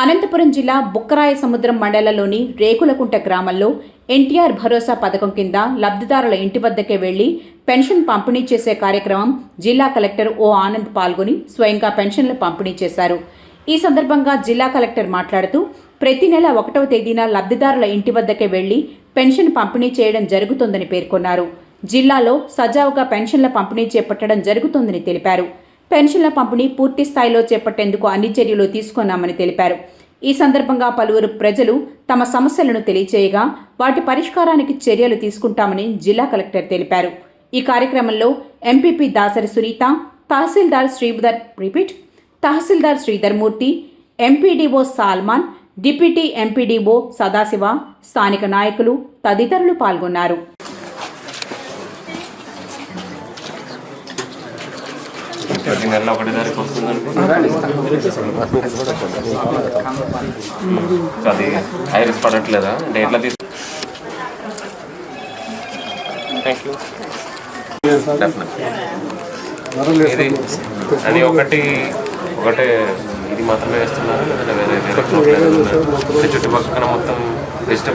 అనంతపురం జిల్లా బుక్కరాయ సముద్రం మండలంలోని రేకులకుంట గ్రామంలో ఎన్టీఆర్ భరోసా పథకం కింద లబ్ధిదారుల ఇంటి వద్దకే వెళ్ళి పెన్షన్ పంపిణీ చేసే కార్యక్రమం జిల్లా కలెక్టర్ ఓ ఆనంద్ పాల్గొని స్వయంగా పెన్షన్లు పంపిణీ చేశారు. ఈ సందర్భంగా జిల్లా కలెక్టర్ మాట్లాడుతూ ప్రతి నెల ఒకటవ తేదీన లబ్ధిదారుల ఇంటి వద్దకే వెళ్ళి పెన్షన్ పంపిణీ చేయడం జరుగుతుందని పేర్కొన్నారు. జిల్లాలో సజావుగా పెన్షన్ల పంపిణీ చేపట్టడం జరుగుతుందని తెలిపారు. పెన్షన్ల పంపిణీ పూర్తి స్థాయిలో చేపట్టేందుకు అన్ని చర్యలు తీసుకున్నామని తెలిపారు. ఈ సందర్భంగా పలువురు ప్రజలు తమ సమస్యలను తెలియచేయగా వాటి పరిష్కారానికి చర్యలు తీసుకుంటామని జిల్లా కలెక్టర్ తెలిపారు. ఈ కార్యక్రమంలో MPP Dasari Sunitha tahsildar Sridhar repeat tahsildar Sridhar Murthy MPDO Salman deputy MPDO Sadashiva స్థానిక నాయకులు తదితరులు పాల్గొన్నారు. ప్రతి నెల ఒకటి తారీఖు వస్తుందండి అది ఐరిస్ పడట్లేదా? అంటే ఎట్లా తీసు థ్యాంక్ యూ ఇది అది ఒకటి ఒకటే ఇది మాత్రమే వేస్తున్నారు? వేరే వేరే చుట్టుపక్కల మొత్తం వెజిటబుల్